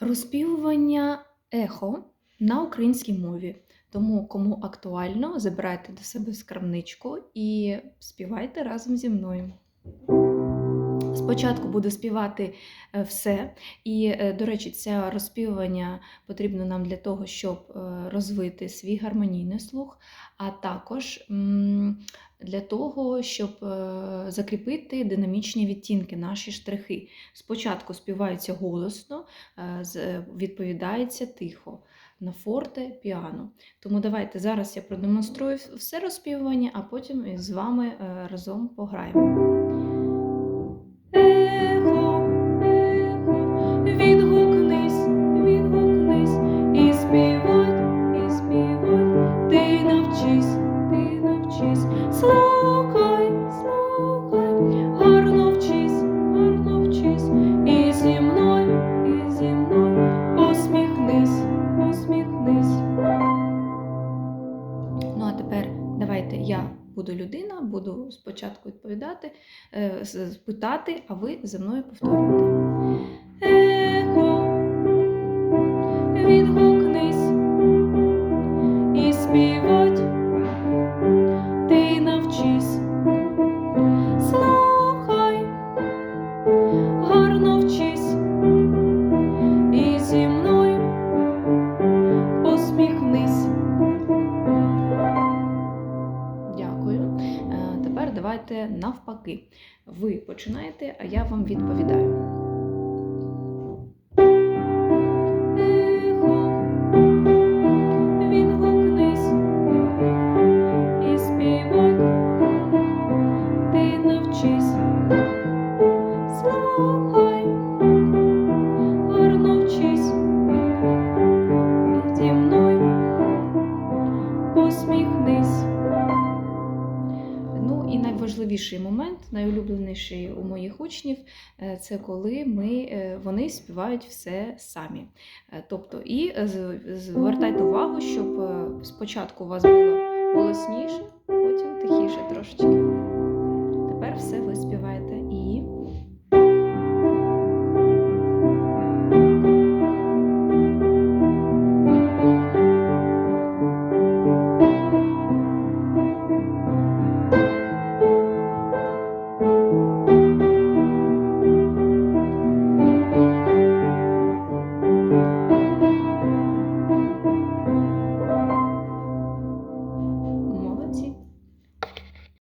Розпівування ехо на українській мові. Тому, кому актуально, забирайте до себе скарбничку і співайте разом зі мною. Спочатку буду співати е, все. І, е, до речі, це розпівування потрібно нам для того, щоб е, розвити свій гармонійний слух, а також для того, щоб закріпити динамічні відтінки, наші штрихи. Спочатку співається голосно, відповідається тихо на форте, піано. Тому давайте зараз я продемонструю все розпівування, а потім з вами разом пограємо. Слухай, слухай, гарно вчись, гарно вчись, і зі мною, і зі мною, посміхнись, посміхнись. Ну а тепер давайте я буду людина, буду спочатку відповідати, е, з- з- питати, а ви за мною повторюєте. Давайте навпаки. Ви починаєте, а я вам відповідаю. Найважливіший момент, найулюбленіший у моїх учнів, е, це коли ми, е, вони співають все самі. Е, Тобто, і звертайте увагу, щоб спочатку у вас було голосніше, потім тихіше трошечки. Тепер все ви співаєте і.